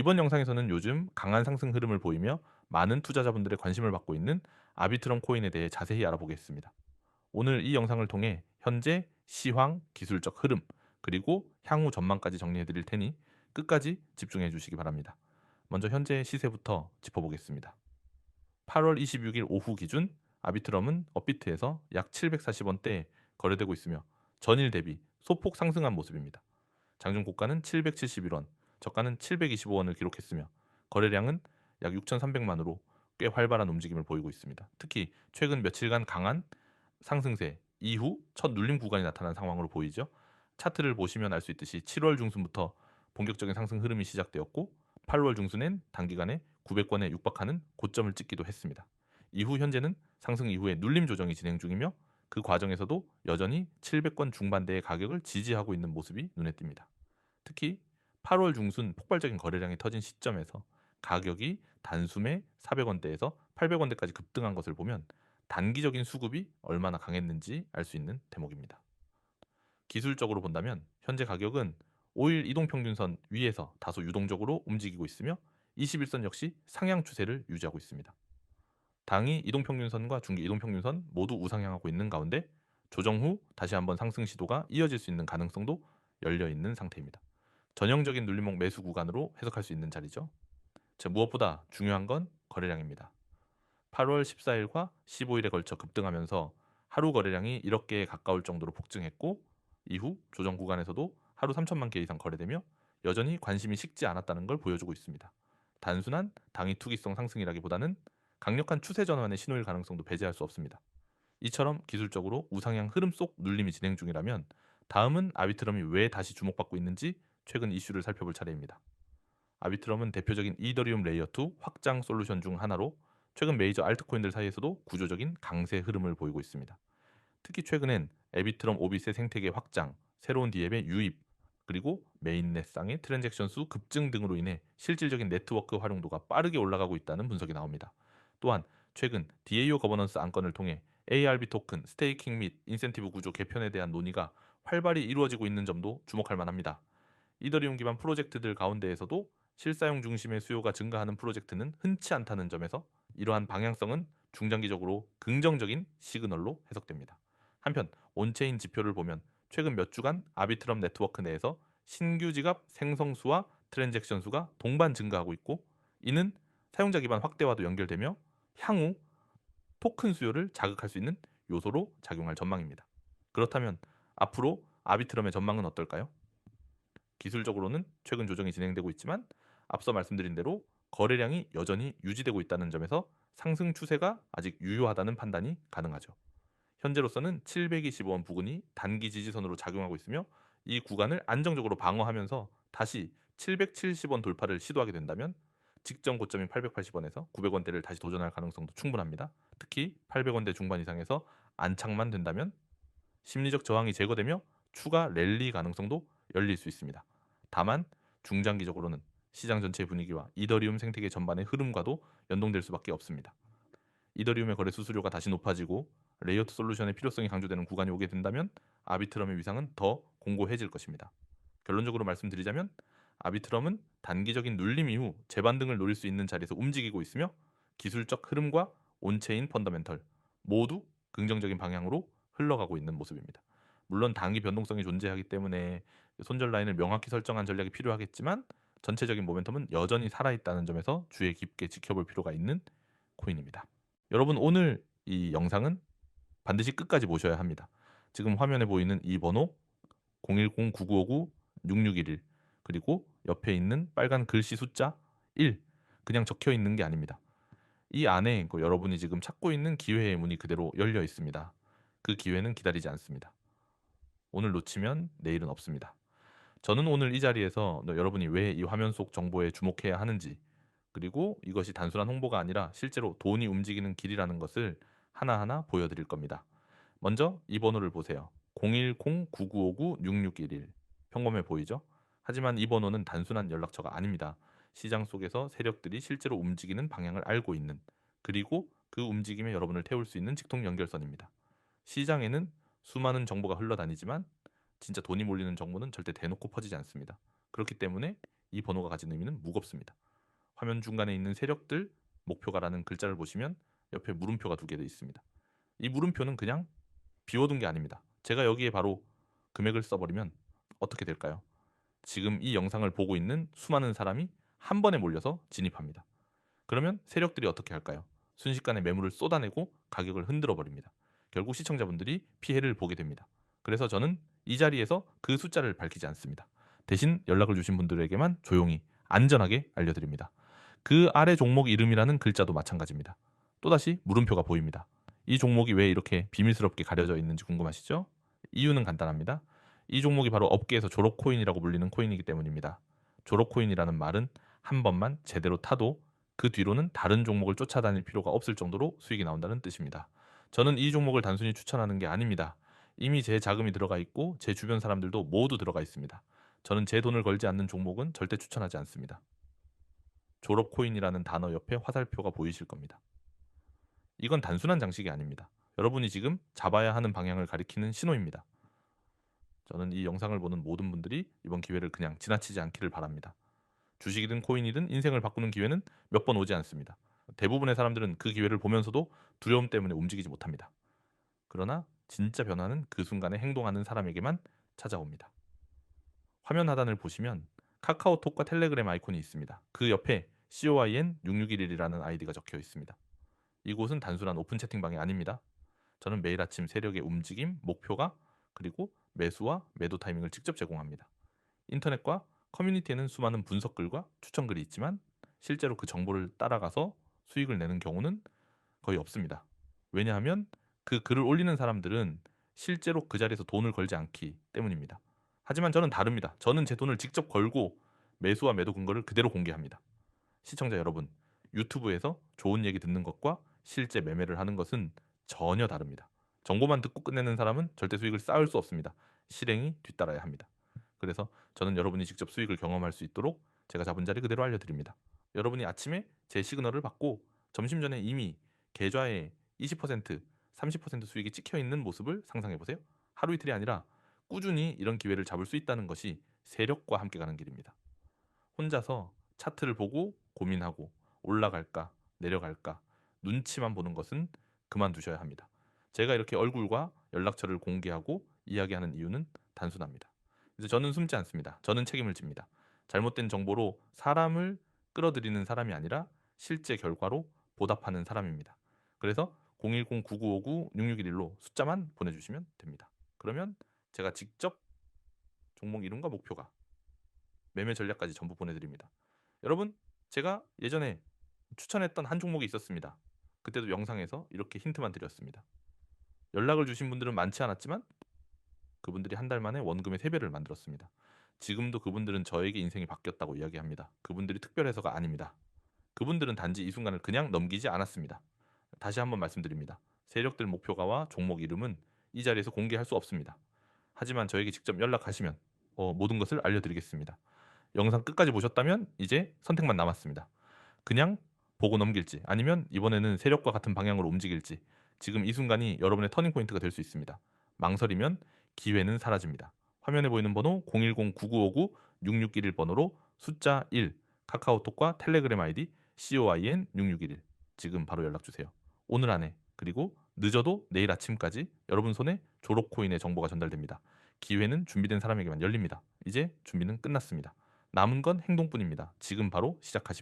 이번 영상에서는 요즘 강한 상승 흐름을 보이며 많은 투자자분들의 관심을 받고 있는 아비트럼 코인에 대해 자세히 알아보겠습니다. 오늘 이 영상을 통해 현재 시황, 기술적 흐름, 그리고 향후 전망까지 정리해 드릴 테니 끝까지 집중해 주시기 바랍니다. 먼저 현재 시세부터 짚어보겠습니다. 8월 26일 오후 기준 아비트럼은 업비트에서 약 740원대에 거래되고 있으며 전일 대비 소폭 상승한 모습입니다. 장중 고가는 771원, 저가는 725원을 기록했으며 거래량은 약 6,300만으로 꽤 활발한 움직임을 보이고 있습니다. 특히 최근 며칠간 강한 상승세 이후 첫 눌림 구간이 나타난 상황으로 보이죠. 차트를 보시면 알 수 있듯이 7월 중순부터 본격적인 상승 흐름이 시작되었고 8월 중순엔 단기간에 900권에 육박하는 고점을 찍기도 했습니다. 이후 현재는 상승 이후에 눌림 조정이 진행 중이며 그 과정에서도 여전히 700권 중반대의 가격을 지지하고 있는 모습이 눈에 띕니다. 특히 8월 중순 폭발적인 거래량이 터진 시점에서 가격이 단숨에 400원대에서 800원대까지 급등한 것을 보면 단기적인 수급이 얼마나 강했는지 알 수 있는 대목입니다. 기술적으로 본다면 현재 가격은 5일 이동평균선 위에서 다소 유동적으로 움직이고 있으며 21선 역시 상향 추세를 유지하고 있습니다. 당이 이동평균선과 중기 이동평균선 모두 우상향하고 있는 가운데 조정 후 다시 한번 상승 시도가 이어질 수 있는 가능성도 열려 있는 상태입니다. 전형적인 눌림목 매수 구간으로 해석할 수 있는 자리죠. 자, 무엇보다 중요한 건 거래량입니다. 8월 14일과 15일에 걸쳐 급등하면서 하루 거래량이 1억 개에 가까울 정도로 폭증했고 이후 조정 구간에서도 하루 3천만 개 이상 거래되며 여전히 관심이 식지 않았다는 걸 보여주고 있습니다. 단순한 당위 투기성 상승이라기보다는 강력한 추세 전환의 신호일 가능성도 배제할 수 없습니다. 이처럼 기술적으로 우상향 흐름 속 눌림이 진행 중이라면 다음은 아비트럼이 왜 다시 주목받고 있는지 최근 이슈를 살펴볼 차례입니다. 아비트럼은 대표적인 이더리움 레이어 2 확장 솔루션 중 하나로 최근 메이저 알트코인들 사이에서도 구조적인 강세 흐름을 보이고 있습니다. 특히 최근엔 에비트럼 오빗의 생태계 확장, 새로운 디앱의 유입, 그리고 메인넷 쌍의 트랜잭션 수 급증 등으로 인해 실질적인 네트워크 활용도가 빠르게 올라가고 있다는 분석이 나옵니다. 또한 최근 DAO 거버넌스 안건을 통해 ARB 토큰, 스테이킹 및 인센티브 구조 개편에 대한 논의가 활발히 이루어지고 있는 점도 주목할 만합니다. 이더리움 기반 프로젝트들 가운데에서도 실사용 중심의 수요가 증가하는 프로젝트는 흔치 않다는 점에서 이러한 방향성은 중장기적으로 긍정적인 시그널로 해석됩니다. 한편 온체인 지표를 보면 최근 몇 주간 아비트럼 네트워크 내에서 신규 지갑 생성 수와 트랜잭션 수가 동반 증가하고 있고 이는 사용자 기반 확대와도 연결되며 향후 토큰 수요를 자극할 수 있는 요소로 작용할 전망입니다. 그렇다면 앞으로 아비트럼의 전망은 어떨까요? 기술적으로는 최근 조정이 진행되고 있지만 앞서 말씀드린 대로 거래량이 여전히 유지되고 있다는 점에서 상승 추세가 아직 유효하다는 판단이 가능하죠. 현재로서는 725원 부근이 단기 지지선으로 작용하고 있으며 이 구간을 안정적으로 방어하면서 다시 770원 돌파를 시도하게 된다면 직전 고점인 880원에서 900원대를 다시 도전할 가능성도 충분합니다. 특히 800원대 중반 이상에서 안착만 된다면 심리적 저항이 제거되며 추가 랠리 가능성도 열릴 수 있습니다. 다만 중장기적으로는 시장 전체 분위기와 이더리움 생태계 전반의 흐름과도 연동될 수밖에 없습니다. 이더리움의 거래 수수료가 다시 높아지고 레이어트 솔루션의 필요성이 강조되는 구간이 오게 된다면 아비트럼의 위상은 더 공고해질 것입니다. 결론적으로 말씀드리자면 아비트럼은 단기적인 눌림 이후 재반등을 노릴 수 있는 자리에서 움직이고 있으며 기술적 흐름과 온체인 펀더멘털 모두 긍정적인 방향으로 흘러가고 있는 모습입니다. 물론 단기 변동성이 존재하기 때문에 손절 라인을 명확히 설정한 전략이 필요하겠지만 전체적인 모멘텀은 여전히 살아있다는 점에서 주의 깊게 지켜볼 필요가 있는 코인입니다. 여러분 오늘 이 영상은 반드시 끝까지 보셔야 합니다. 지금 화면에 보이는 이 번호 010-9959-6611 그리고 옆에 있는 빨간 글씨 숫자 1 그냥 적혀 있는 게 아닙니다. 이 안에 그 여러분이 지금 찾고 있는 기회의 문이 그대로 열려 있습니다. 그 기회는 기다리지 않습니다. 오늘 놓치면 내일은 없습니다. 저는 오늘 이 자리에서 여러분이 왜 이 화면 속 정보에 주목해야 하는지 그리고 이것이 단순한 홍보가 아니라 실제로 돈이 움직이는 길이라는 것을 하나하나 보여드릴 겁니다. 먼저 이 번호를 보세요. 010-9959-6611 평범해 보이죠? 하지만 이 번호는 단순한 연락처가 아닙니다. 시장 속에서 세력들이 실제로 움직이는 방향을 알고 있는 그리고 그 움직임에 여러분을 태울 수 있는 직통 연결선입니다. 시장에는 수많은 정보가 흘러다니지만 진짜 돈이 몰리는 정보는 절대 대놓고 퍼지지 않습니다. 그렇기 때문에 이 번호가 가진 의미는 무겁습니다. 화면 중간에 있는 세력들 목표가라는 글자를 보시면 옆에 물음표가 두 개 돼 있습니다. 이 물음표는 그냥 비워둔 게 아닙니다. 제가 여기에 바로 금액을 써버리면 어떻게 될까요? 지금 이 영상을 보고 있는 수많은 사람이 한 번에 몰려서 진입합니다. 그러면 세력들이 어떻게 할까요? 순식간에 매물을 쏟아내고 가격을 흔들어 버립니다. 결국 시청자분들이 피해를 보게 됩니다. 그래서 저는 이 자리에서 그 숫자를 밝히지 않습니다. 대신 연락을 주신 분들에게만 조용히 안전하게 알려드립니다. 그 아래 종목 이름이라는 글자도 마찬가지입니다. 또다시 물음표가 보입니다. 이 종목이 왜 이렇게 비밀스럽게 가려져 있는지 궁금하시죠? 이유는 간단합니다. 이 종목이 바로 업계에서 졸업 코인이라고 불리는 코인이기 때문입니다. 졸업 코인이라는 말은 한 번만 제대로 타도 그 뒤로는 다른 종목을 쫓아다닐 필요가 없을 정도로 수익이 나온다는 뜻입니다. 저는 이 종목을 단순히 추천하는 게 아닙니다. 이미 제 자금이 들어가 있고 제 주변 사람들도 모두 들어가 있습니다. 저는 제 돈을 걸지 않는 종목은 절대 추천하지 않습니다. 졸업 코인이라는 단어 옆에 화살표가 보이실 겁니다. 이건 단순한 장식이 아닙니다. 여러분이 지금 잡아야 하는 방향을 가리키는 신호입니다. 저는 이 영상을 보는 모든 분들이 이번 기회를 그냥 지나치지 않기를 바랍니다. 주식이든 코인이든 인생을 바꾸는 기회는 몇 번 오지 않습니다. 대부분의 사람들은 그 기회를 보면서도 두려움 때문에 움직이지 못합니다. 그러나 진짜 변화는 그 순간에 행동하는 사람에게만 찾아옵니다. 화면 하단을 보시면 카카오톡과 텔레그램 아이콘이 있습니다. 그 옆에 COIN6611이라는 아이디가 적혀 있습니다. 이곳은 단순한 오픈 채팅방이 아닙니다. 저는 매일 아침 세력의 움직임, 목표가 그리고 매수와 매도 타이밍을 직접 제공합니다. 인터넷과 커뮤니티에는 수많은 분석글과 추천글이 있지만 실제로 그 정보를 따라가서 수익을 내는 경우는 거의 없습니다. 왜냐하면 그 글을 올리는 사람들은 실제로 그 자리에서 돈을 걸지 않기 때문입니다. 하지만 저는 다릅니다. 저는 제 돈을 직접 걸고 매수와 매도 근거를 그대로 공개합니다. 시청자 여러분, 유튜브에서 좋은 얘기 듣는 것과 실제 매매를 하는 것은 전혀 다릅니다. 정보만 듣고 끝내는 사람은 절대 수익을 쌓을 수 없습니다. 실행이 뒤따라야 합니다. 그래서 저는 여러분이 직접 수익을 경험할 수 있도록 제가 잡은 자리 그대로 알려드립니다. 여러분이 아침에 제 시그널을 받고 점심 전에 이미 계좌에 20%, 30% 수익이 찍혀 있는 모습을 상상해 보세요. 하루 이틀이 아니라 꾸준히 이런 기회를 잡을 수 있다는 것이 세력과 함께 가는 길입니다. 혼자서 차트를 보고 고민하고 올라갈까 내려갈까 눈치만 보는 것은 그만두셔야 합니다. 제가 이렇게 얼굴과 연락처를 공개하고 이야기하는 이유는 단순합니다. 이제 저는 숨지 않습니다. 저는 책임을 집니다. 잘못된 정보로 사람을 끌어들이는 사람이 아니라 실제 결과로 보답하는 사람입니다. 그래서 010-9959-6611로 숫자만 보내주시면 됩니다. 그러면 제가 직접 종목 이름과 목표가 매매 전략까지 전부 보내드립니다. 여러분 제가 예전에 추천했던 한 종목이 있었습니다. 그때도 영상에서 이렇게 힌트만 드렸습니다. 연락을 주신 분들은 많지 않았지만 그분들이 한 달 만에 원금의 3배를 만들었습니다. 지금도 그분들은 저에게 인생이 바뀌었다고 이야기합니다. 그분들이 특별해서가 아닙니다. 그분들은 단지 이 순간을 그냥 넘기지 않았습니다. 다시 한번 말씀드립니다. 세력들 목표가와 종목 이름은 이 자리에서 공개할 수 없습니다. 하지만 저에게 직접 연락하시면 어, 모든 것을 알려드리겠습니다. 영상 끝까지 보셨다면 이제 선택만 남았습니다. 그냥 보고 넘길지 아니면 이번에는 세력과 같은 방향으로 움직일지 지금 이 순간이 여러분의 터닝 포인트가 될 수 있습니다. 망설이면 기회는 사라집니다. 화면에 보이는 번호 010-9959-6611 번호로 숫자 1 카카오톡과 텔레그램 아이디 COIN6611 지금 바로 연락 주세요. 오늘 안에 그리고 늦어도 내일 아침까지 여러분 손에 졸업 코인의 정보가 전달됩니다. 기회는 준비된 사람에게만 열립니다. 이제 준비는 끝났습니다. 남은 건 행동뿐입니다. 지금 바로 시작하십시오.